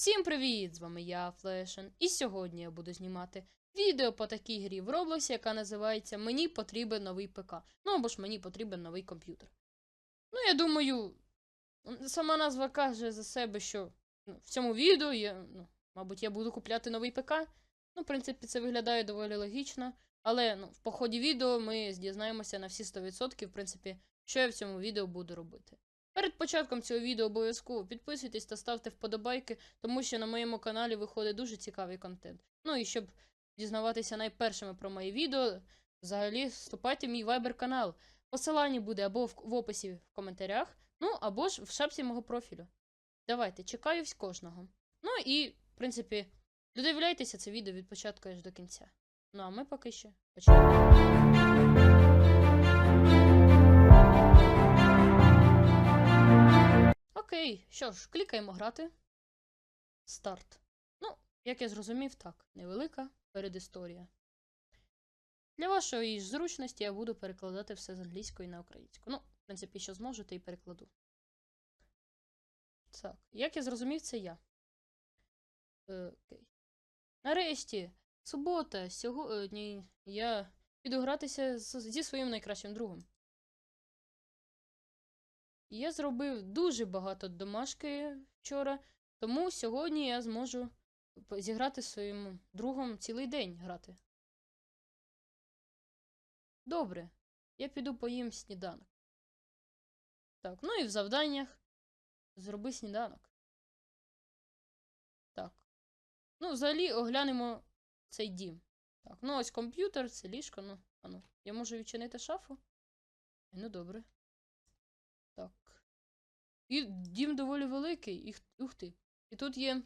Всім привіт! З вами я, Флешен, і сьогодні я буду знімати відео по такій грі в Роблоксі, яка називається Мені потрібен новий ПК. Ну або ж мені потрібен новий комп'ютер. Ну, я думаю, сама назва каже за себе, що ну, в цьому відео я, ну, мабуть, я буду купляти новий ПК. Ну, в принципі, це виглядає доволі логічно. Але ну, в поході відео ми дізнаємося на всі 100%, в принципі, що я в цьому відео буду робити. Перед початком цього відео обов'язково підписуйтесь та ставте вподобайки, тому що на моєму каналі виходить дуже цікавий контент. Ну і щоб дізнаватися найпершими про мої відео, взагалі вступайте в мій вайбер канал. Посилання буде або в, описі в коментарях, ну або ж в шапці мого профілю. Давайте, чекаю кожного. Ну і, в принципі, додивляйтеся це відео від початку аж до кінця. Ну а ми поки що почнемо. Окей, що ж, клікаємо грати. Старт. Ну, як я зрозумів, так, невелика передісторія. Для вашої ж зручності я буду перекладати все з англійської на українську. Ну, в принципі, що зможу, то і перекладу. Так, як я зрозумів, це я. Е, окей. Нарешті, субота, сьогодні я піду гратися зі своїм найкращим другом. Я зробив дуже багато домашки вчора, тому сьогодні я зможу зіграти своїм другом цілий день грати. Добре, я піду поїм сніданок. Так, ну і в завданнях зроби сніданок. Так. Ну, взагалі оглянемо цей дім. Так, ну ось комп'ютер, це ліжко, ну, а ну. Я можу відчинити шафу? Ну, добре. І дім доволі великий, і ух ти. І тут є.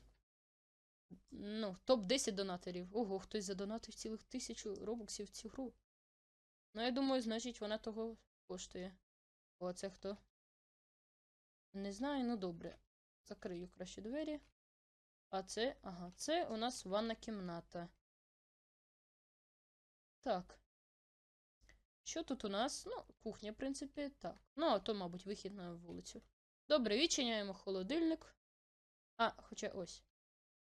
Ну, топ-10 донаторів. Ого, хтось задонатив цілих тисячу робоксів в цю гру. Ну, я думаю, значить, вона того коштує. О, це хто? Не знаю, ну добре. Закрию краще двері. А це, ага, це у нас ванна кімната. Так. Що тут у нас? Ну, кухня, в принципі, так. Ну, а то, мабуть, вихід на вулицю. Добре, відчиняємо холодильник. А, хоча ось.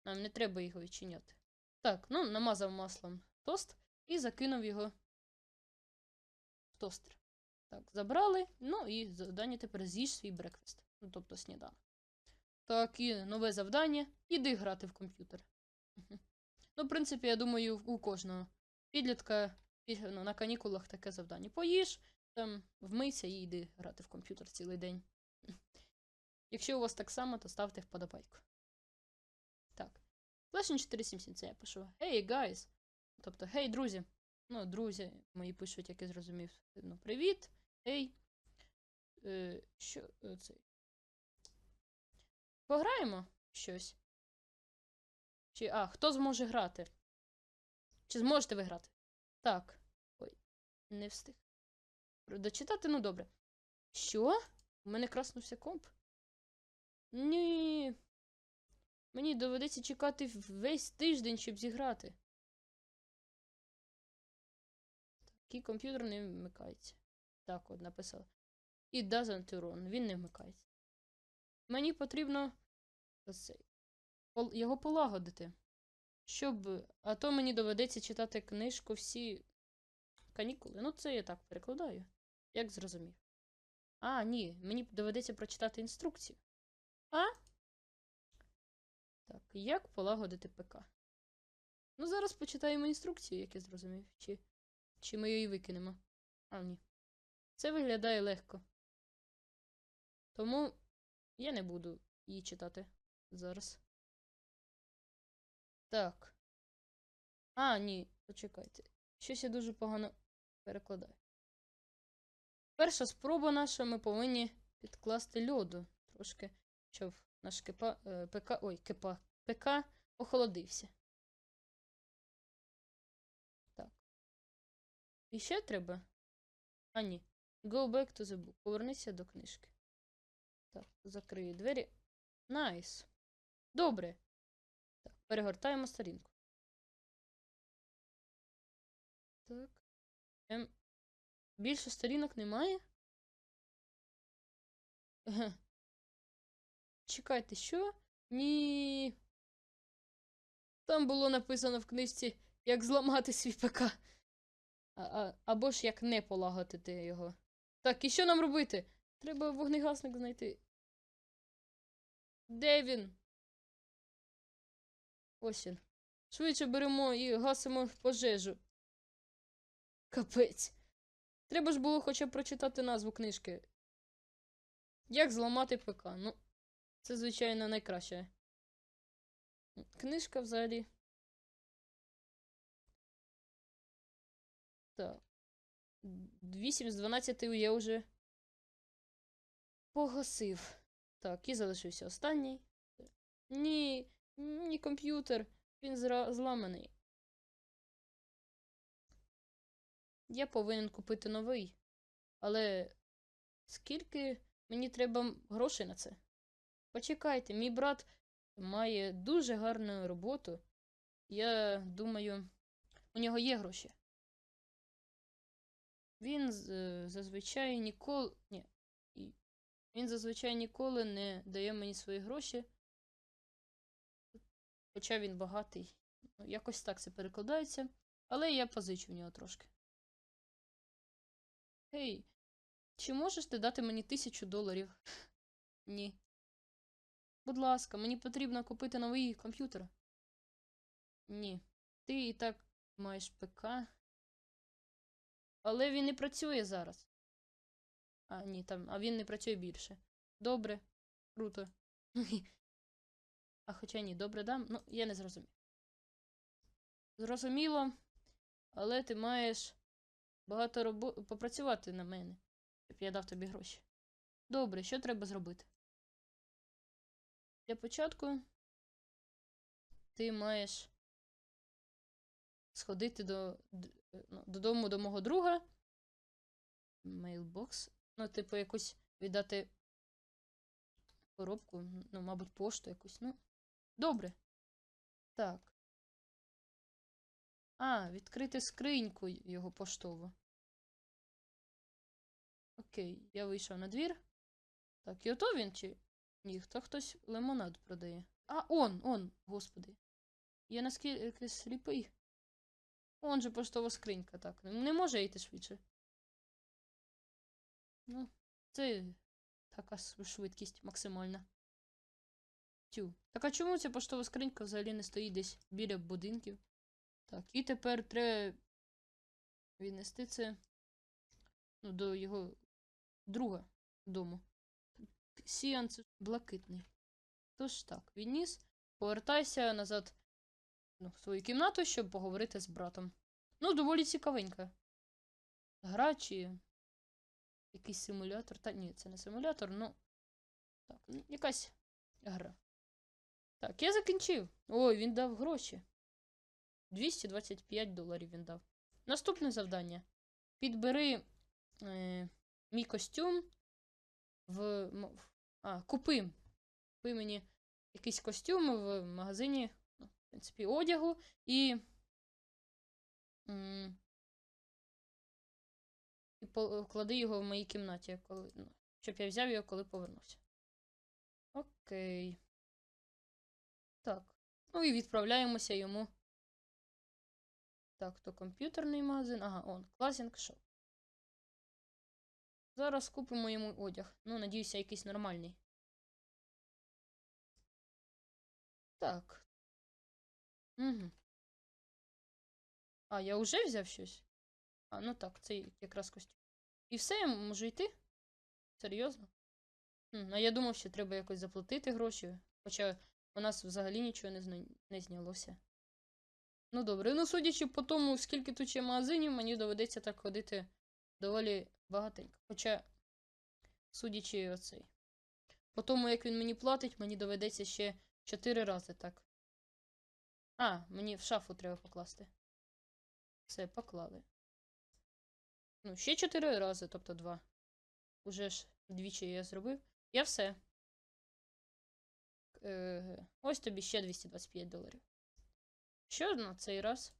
Нам не треба його відчиняти. Так, ну, намазав маслом тост і закинув його в тостер. Так, забрали. Ну і завдання тепер з'їж свій брекфаст. Ну, тобто сніданок. Так, і нове завдання. Іди грати в комп'ютер. Ну, в принципі, я думаю, у кожного підлітка ну, на канікулах таке завдання. Поїж, там вмийся і йди грати в комп'ютер цілий день. Якщо у вас так само, то ставте вподобайку. Так. Flashing 477 це я пишу. Hey, guys! Тобто, гей, друзі. Ну, друзі мої пишуть, як я зрозумів. Ну, привіт. Ей. Е, що е, це? Пограємо щось? Чи. А, хто зможе грати? Чи зможете ви грати? Так. Ой, не встиг. Дочитати, ну добре. Що? У мене краснувся комп? Ні. Мені доведеться чекати весь тиждень, щоб зіграти. Такий комп'ютер не вмикається. Так, от написала. It doesn't run. Він не вмикається. Мені потрібно його полагодити. Щоб. А то мені доведеться читати книжку всі канікули. Ну, це я так перекладаю. Як зрозумів. А, ні, мені доведеться прочитати інструкцію. А? Так, як полагодити ПК? Ну, зараз почитаємо інструкцію, як я зрозумів. Чи, чи ми її викинемо? А, ні. Це виглядає легко. Тому я не буду її читати зараз. Так. А, ні, почекайте. Щось я дуже погано перекладаю. Перша спроба наша, ми повинні підкласти льоду трошки, щоб наш кипа, е, ПК. Ой, кипа, ПК охолодився. Так. І ще треба? А, ні. Go back to the book. Повернися до книжки. Так, закрию двері. Найс. Добре. Так, перегортаємо сторінку. Так. Ем. Більше сторінок немає? Чекайте, що? Ні. Там було написано в книжці, як зламати свій ПК. А, а, або ж як не полагодити його. Так, і що нам робити? Треба вогнегасник знайти. Де він? Ось він. Швидше беремо і гасимо пожежу. Капець. Треба ж було хоча б прочитати назву книжки. Як зламати ПК? Ну, це, звичайно, найкраще. Книжка взагалі. Так. 8 з 12 я вже погасив. Так, і залишився останній. Ні, ні, комп'ютер. Він зламаний. Я повинен купити новий. Але скільки мені треба грошей на це? Почекайте, мій брат має дуже гарну роботу. Я думаю, у нього є гроші. Він е, зазвичай ніколи. Ні. Він зазвичай ніколи не дає мені свої гроші. Хоча він багатий. Ну, Якось так це перекладається. Але я позичу в нього трошки. Гей, чи можеш ти дати мені тисячу доларів? Ні. Будь ласка, мені потрібно купити новий комп'ютер. Ні. Ти і так маєш ПК. Але він не працює зараз. А, ні, там, а він не працює більше. Добре. Круто. А хоча ні, добре дам. Ну, я не зрозумів. Зрозуміло, але ти маєш багато робо... попрацювати на мене, щоб я дав тобі гроші. Добре, що треба зробити? Для початку ти маєш сходити до, ну, додому до мого друга. Мейлбокс. Ну, типу, якусь віддати коробку, ну, мабуть, пошту якусь. Ну, добре. Так. А, відкрити скриньку його поштову. Окей, я вийшов на двір. Так, і ото він чи. Ні, хто хтось лимонад продає. А, он, он, господи. Я наскільки сліпий. Он же поштова скринька, так. Не може йти швидше. Ну, це така швидкість максимальна. Тю. Так а чому ця поштова скринька взагалі не стоїть десь біля будинків? Так, і тепер треба віднести це ну, до його друга дому. Сіан блакитний. Тож так, відніс. Повертайся назад ну, в свою кімнату, щоб поговорити з братом. Ну, доволі цікавенька. Гра чи якийсь симулятор. Та ні, це не симулятор, ну. Так, якась гра. Так, я закінчив. Ой, він дав гроші. 225 доларів він дав. Наступне завдання. Підбери е, мій костюм в. в- А, купи. Купи мені якийсь костюм в магазині, ну, в принципі, одягу і. І по- клади його в моїй кімнаті, коли, ну, щоб я взяв його, коли повернувся. Окей. Так. Ну і відправляємося йому. Так, то комп'ютерний магазин. Ага, он, Classing Shop. Зараз купимо йому одяг. Ну, надіюся, якийсь нормальний. Так. Угу. А, я вже взяв щось? А, ну так, це якраз костюм. І все, я можу йти? Серйозно? А я думав, що треба якось заплатити гроші, хоча у нас взагалі нічого не, зна... не знялося. Ну добре, ну судячи по тому, скільки тут ще магазинів, мені доведеться так ходити доволі багатенько. Хоча, судячи оцей. По тому, як він мені платить, мені доведеться ще 4 рази так. А, мені в шафу треба покласти. Все, поклали. Ну, ще 4 рази, тобто 2. Уже ж двічі я зробив. Я все. Е, ось тобі ще 225 доларів. Що на цей раз?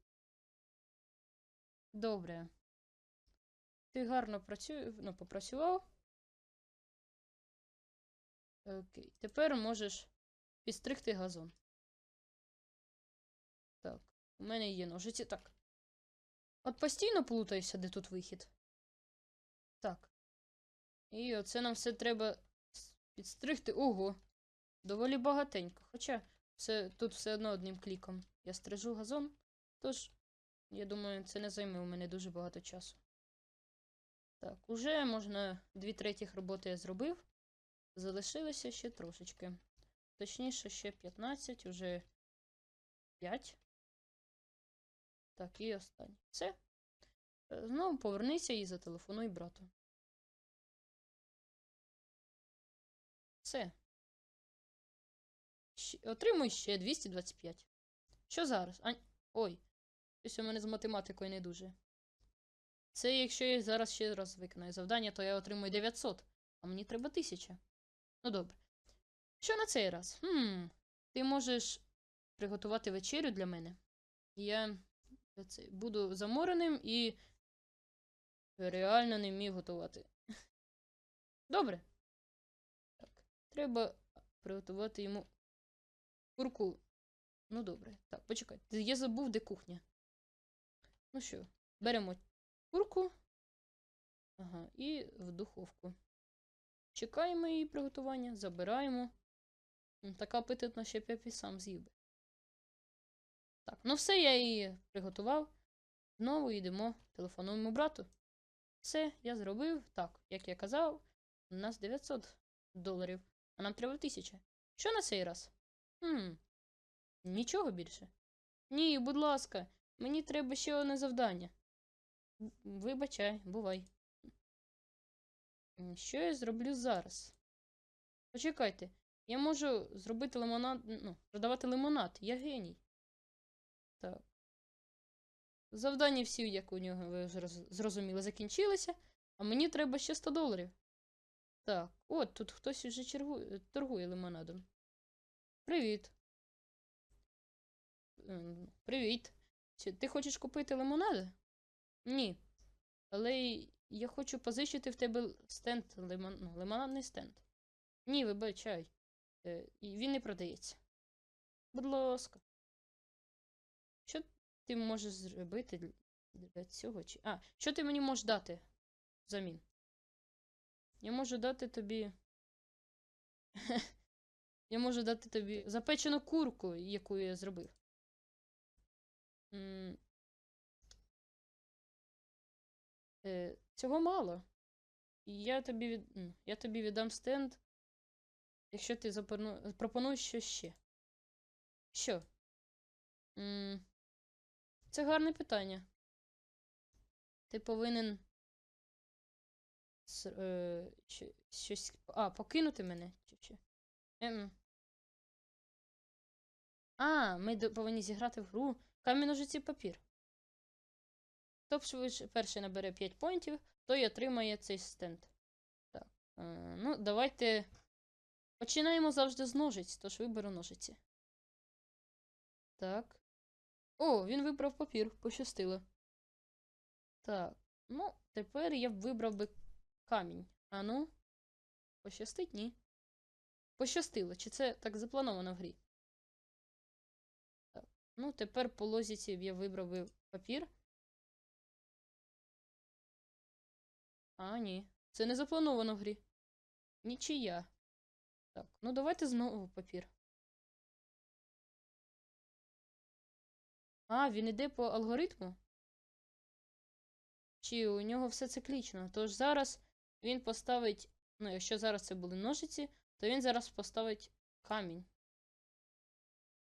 Добре. Ти гарно працю... ну, попрацював. Окей. Тепер можеш підстригти газон. Так, у мене є ножиці. Так. От постійно плутаюся, де тут вихід. Так. І оце нам все треба підстригти. Ого! Доволі багатенько. Хоча все, тут все одно одним кліком. Я стрижу газон. Тож, я думаю, це не займе у мене дуже багато часу. Так, уже можна дві третіх роботи я зробив. Залишилося ще трошечки. Точніше, ще 15, уже 5. Так, і останнє. Все. Е, Знову повернися і зателефонуй брату. Все. Отримуй ще 225. Що зараз? А... Ой. Щось у мене з математикою не дуже. Це якщо я зараз ще раз виконаю завдання, то я отримую 900, а мені треба 1000. Ну добре. Що на цей раз? Хм, ти можеш приготувати вечерю для мене. Я буду замореним і реально не вмію готувати. Добре. Так. Треба приготувати йому курку. Ну добре. Так, почекай. Я забув, де кухня. Ну що, беремо курку. Ага, і в духовку. Чекаємо її приготування, забираємо. Така апетитна, що б я б і сам з'їв би. Так, ну все, я її приготував. Знову йдемо, телефонуємо брату. Все, я зробив. Так, як я казав, у нас 900 доларів, а нам треба 1000. Що на цей раз? Хм, нічого більше. Ні, будь ласка, мені треба ще одне завдання. Вибачай, бувай. Що я зроблю зараз? Почекайте, я можу зробити лимонад, ну, продавати лимонад. Я геній. Так. Завдання всі, як у нього, ви зрозуміли, закінчилися, а мені треба ще 100 доларів. Так, от тут хтось уже чергує, торгує лимонадом. Привіт. Привіт. Ти хочеш купити лимонади? Ні. Але я хочу позичити в тебе стенд, лимон... ну, лимонадний стенд. Ні, вибачай. Е, він не продається. Будь ласка. Що ти можеш зробити для- цього? Чи... А, що ти мені можеш дати взамін? Я можу дати тобі. Я можу дати тобі запечену курку, яку я зробив. Е, цього мало. Я тобі, від... я тобі віддам стенд, якщо ти запону... пропонуєш що ще. Що? М, Це гарне питання. Ти повинен е, що- щось. А, покинути мене? Чи? Ем. А, ми повинні зіграти в гру камінь ножиці папір. Хто перший набере 5 поінтів, той отримає цей стенд. Так. Е, ну, давайте. Починаємо завжди з ножиць, тож виберу ножиці. Так. О, він вибрав папір, пощастило. Так. Ну, тепер я вибрав би камінь. А ну. Пощастить? Ні. Пощастило. Чи це так заплановано в грі? Так. Ну, тепер по лозіці я вибрав би папір. А, ні. Це не заплановано в грі. Нічия. Так, ну давайте знову папір. А, він іде по алгоритму? Чи у нього все циклічно? Тож зараз він поставить. Ну, якщо зараз це були ножиці, то він зараз поставить камінь.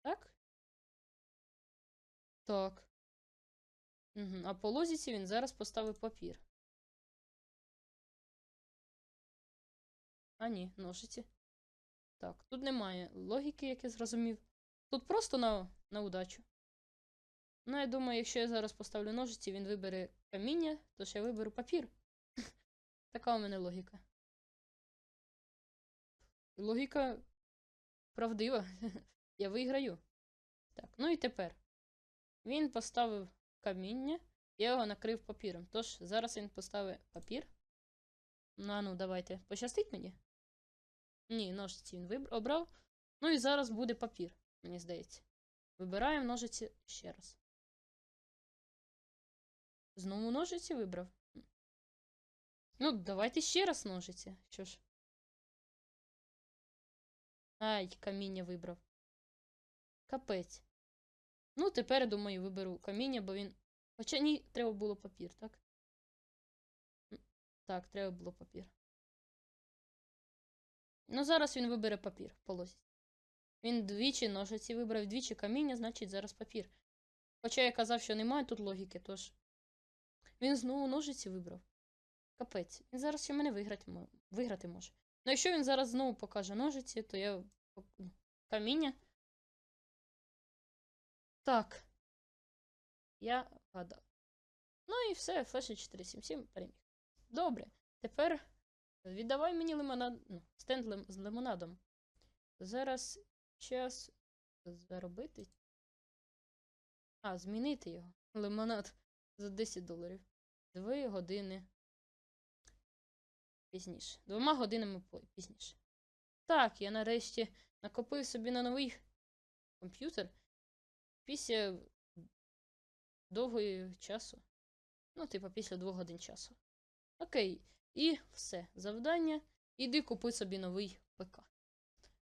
Так? Так. Угу. А по лозіці він зараз поставив папір. А ні, ножиці. Так, тут немає логіки, як я зрозумів. Тут просто на, на удачу. Ну, я думаю, якщо я зараз поставлю ножиці, він вибере каміння, то ж я виберу папір. Така у мене логіка. Логіка правдива. Я виграю. Так, ну і тепер. Він поставив каміння, я його накрив папіром. Тож, зараз він поставить папір. Ну, а ну, давайте. Пощастить мені? Ні, ножиці він вибр... обрав. Ну і зараз буде папір, мені здається. Вибираємо ножиці ще раз. Знову ножиці вибрав. Ну, давайте ще раз ножиці. Що ж? Ай, каміння вибрав. Капець. Ну, тепер, думаю, виберу каміння, бо він. Хоча ні, треба було папір, так? Так, треба було папір. Ну, зараз він вибере папір по лозі. Він двічі ножиці вибрав, двічі каміння, значить зараз папір. Хоча я казав, що немає тут логіки, тож. Він знову ножиці вибрав. Капець. Він зараз ще мене виграти, виграти може. Ну, якщо він зараз знову покаже ножиці, то я. ну, Каміння. Так. Я вгадав. Ну і все, флеші 477 переміг. Добре. Тепер віддавай мені лимонад. Ну, стенд лим... з лимонадом. Зараз час заробити. А, змінити його. Лимонад за 10 доларів. Дві години пізніше. Двома годинами пізніше. Так, я нарешті накопив собі на новий комп'ютер після довгої часу. Ну, типу, після двох годин часу. Окей, і все. Завдання. Іди купи собі новий ПК.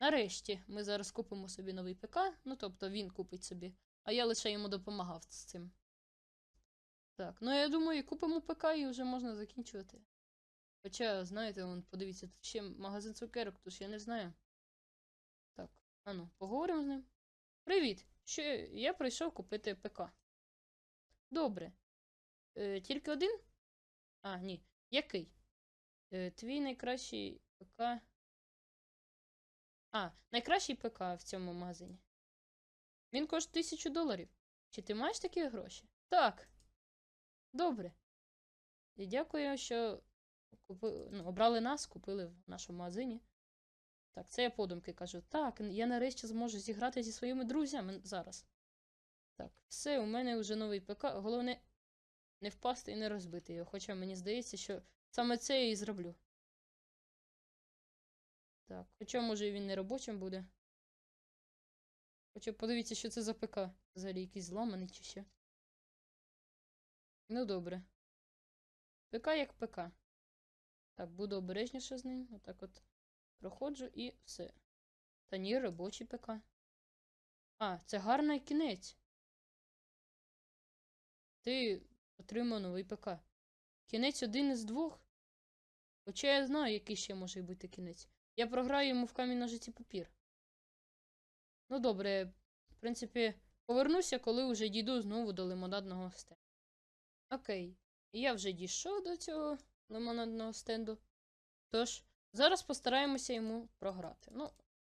Нарешті ми зараз купимо собі новий ПК. Ну, тобто він купить собі, а я лише йому допомагав з цим. Так, ну я думаю, купимо ПК і вже можна закінчувати. Хоча, знаєте, вон, подивіться, тут ще магазин цукерок, тож я не знаю. Так, ану, поговоримо з ним. Привіт! Що я прийшов купити ПК. Добре. Е, тільки один? А, ні. Який? Е, твій найкращий ПК. А, найкращий ПК в цьому магазині. Він коштує тисячу доларів. Чи ти маєш такі гроші? Так. Добре. І дякую, що купи... ну, обрали нас, купили в нашому магазині. Так, це я подумки кажу. Так, я нарешті зможу зіграти зі своїми друзями зараз. Так, все, у мене вже новий ПК. Головне не впасти і не розбити його. Хоча мені здається, що саме це я і зроблю. Так, хоча, може, він не робочим буде. Хоча подивіться, що це за ПК. Взагалі якийсь зламаний чи що. Ну, добре. ПК як ПК. Так, буду обережніше з ним. Отак от проходжу і все. Та ні, робочий ПК. А, це гарний кінець. Ти отримав новий ПК. Кінець один із двох. Хоча я знаю, який ще може бути кінець. Я програю йому в камінь ножиці папір. Ну добре, в принципі, повернуся, коли вже дійду знову до лимонадного стенду. Окей, я вже дійшов до цього лимонадного стенду. Тож, зараз постараємося йому програти. Ну,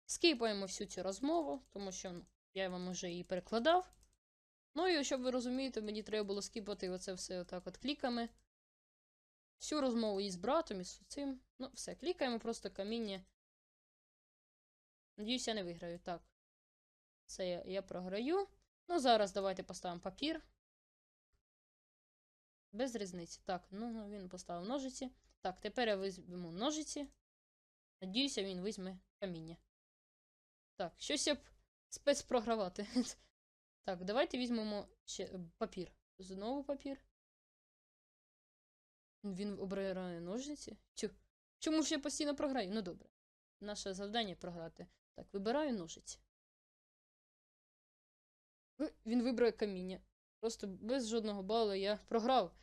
скіпаємо всю цю розмову, тому що ну, я вам вже її перекладав. Ну і щоб ви розумієте, мені треба було скіпати оце все отак от кліками. Всю розмову із братом, із цим. Ну, все, клікаємо просто каміння. Надіюсь, я не виграю. Так. Це я, я програю. Ну, зараз давайте поставимо папір. Без різниці. Так, ну він поставив ножиці. Так, тепер я візьму ножиці. Надіюся, він візьме каміння. Так, щось я б спец програвати. Так, давайте візьмемо ще е, папір. Знову папір. Він обирає ножниці. Чу. Чому ж я постійно програю? Ну добре. Наше завдання програти. Так, вибираю ножиці. Е, Він вибрав каміння. Просто без жодного балу я програв.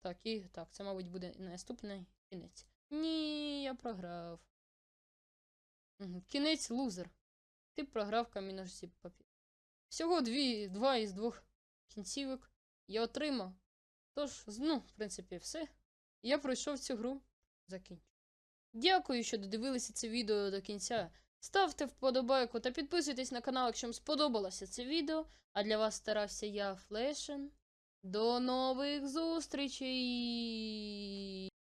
Так, і так, це, мабуть, буде наступний кінець. Ні, я програв. Кінець лузер. Ти програв камінь ножиці папір. Всього дві, два із двох кінцівок я отримав. Тож, ну, в принципі, все. Я пройшов цю гру. Закінчу. Дякую, що додивилися це відео до кінця. Ставте вподобайку та підписуйтесь на канал, якщо вам сподобалося це відео. А для вас старався я, Флешен. До нових зустрічей!